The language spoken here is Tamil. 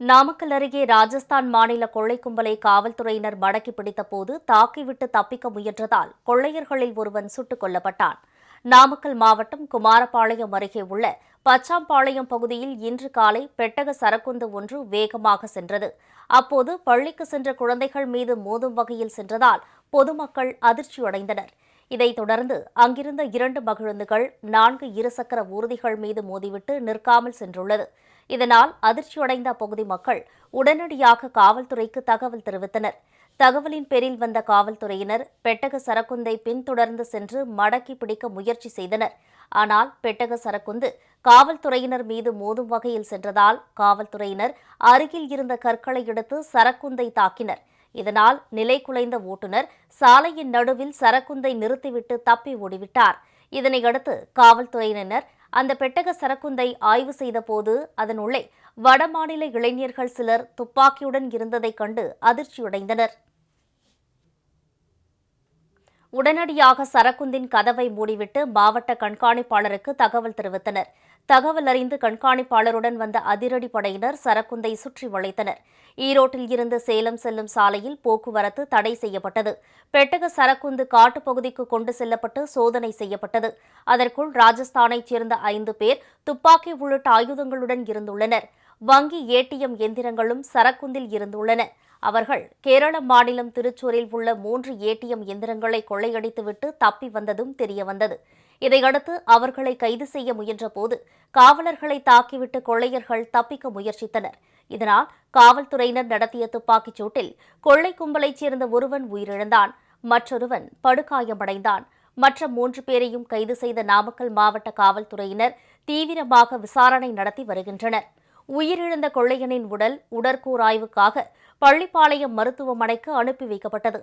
நாமக்கல் அருகே ராஜஸ்தான் மாநில கொள்ளை கும்பலை காவல்துறையினர் மடக்கி பிடித்தபோது தாக்கிவிட்டு தப்பிக்க முயன்றதால் கொள்ளையர்களில் ஒருவன் சுட்டுக் கொல்லப்பட்டான். நாமக்கல் மாவட்டம் குமாரபாளையம் அருகே உள்ள பச்சாம்பாளையம் பகுதியில் இன்று காலை பெட்டக சரக்குந்து ஒன்று வேகமாக சென்றது. அப்போது பள்ளிக்கு சென்ற குழந்தைகள் மீது மோதும் வகையில் சென்றதால் பொதுமக்கள் அதிர்ச்சியடைந்தனர் இதைத் தொடர்ந்து அங்கிருந்த இரண்டு மகிழுந்துகள் நான்கு இருசக்கர ஊர்திகள் மீது மோதிவிட்டு நிற்காமல் சென்றுள்ளது. இதனால் அதிர்ச்சியடைந்த அப்பகுதி மக்கள் உடனடியாக காவல்துறைக்கு தகவல் தெரிவித்தனர். தகவலின் பேரில் வந்த காவல்துறையினர் பெட்டக சரக்குந்தை பின்தொடர்ந்து சென்று மடக்கி பிடிக்க முயற்சி செய்தனர். ஆனால் பெட்டக சரக்குந்து காவல்துறையினர் மீது மோதும் வகையில் சென்றதால் காவல்துறையினர் அருகில் இருந்த கற்களை எடுத்து சரக்குந்தை தாக்கினர். இதனால் நிலை குலைந்த ஓட்டுநர் சாலையின் நடுவில் சரக்குந்தை நிறுத்திவிட்டு தப்பி ஓடிவிட்டார். இதனையடுத்து காவல்துறையினர் அந்த பெட்டக சரக்குந்தை ஆய்வு செய்தபோது அதனுள்ளே வடமாநில இளைஞர்கள் சிலர் துப்பாக்கியுடன் இருந்ததைக் கண்டு அதிர்ச்சியடைந்தனர். உடனடியாக சரக்குந்தின் கதவை மூடிவிட்டு மாவட்ட கண்காணிப்பாளருக்கு தகவல் தெரிவித்தனர். தகவல் அறிந்து கண்காணிப்பாளருடன் வந்த அதிரடி படையினர் சரக்குந்தை சுற்றி வளைத்தனர். ஈரோட்டில் இருந்து சேலம் செல்லும் சாலையில் போக்குவரத்து தடை செய்யப்பட்டது. பெட்டக சரக்குந்து காட்டுப்பகுதிக்கு கொண்டு செல்லப்பட்டு சோதனை செய்யப்பட்டது. அதற்குள் ராஜஸ்தானைச் சேர்ந்த ஐந்து பேர் துப்பாக்கி உள்ளிட்ட ஆயுதங்களுடன் இருந்துள்ளனர். வங்கி ஏடிஎம் எந்திரங்களும் சரக்குந்தில் இருந்துள்ளன. அவர்கள் கேரள மாநிலம் திருச்சூரில் உள்ள மூன்று ஏடிஎம் எந்திரங்களை கொள்ளையடித்துவிட்டு தப்பி வந்ததும் தெரியவந்தது. இதையடுத்து அவர்களை கைது செய்ய முயன்றபோது காவலர்களை தாக்கிவிட்டு கொள்ளையர்கள் தப்பிக்க முயற்சித்தனர். இதனால் காவல்துறையினர் நடத்திய துப்பாக்கிச் சூட்டில் கொள்ளை கும்பலைச் சேர்ந்த ஒருவன் உயிரிழந்தான். மற்றொருவன் படுகாயமடைந்தான். மற்ற மூன்று பேரையும் கைது செய்த நாமக்கல் மாவட்ட காவல்துறையினர் தீவிரமாக விசாரணை நடத்தி வருகின்றனர். உயிரிழந்த கொள்ளையனின் உடல் உடற்கூராய்வுக்காக பள்ளிப்பாளையம் மருத்துவமனைக்கு அனுப்பி வைக்கப்பட்டது.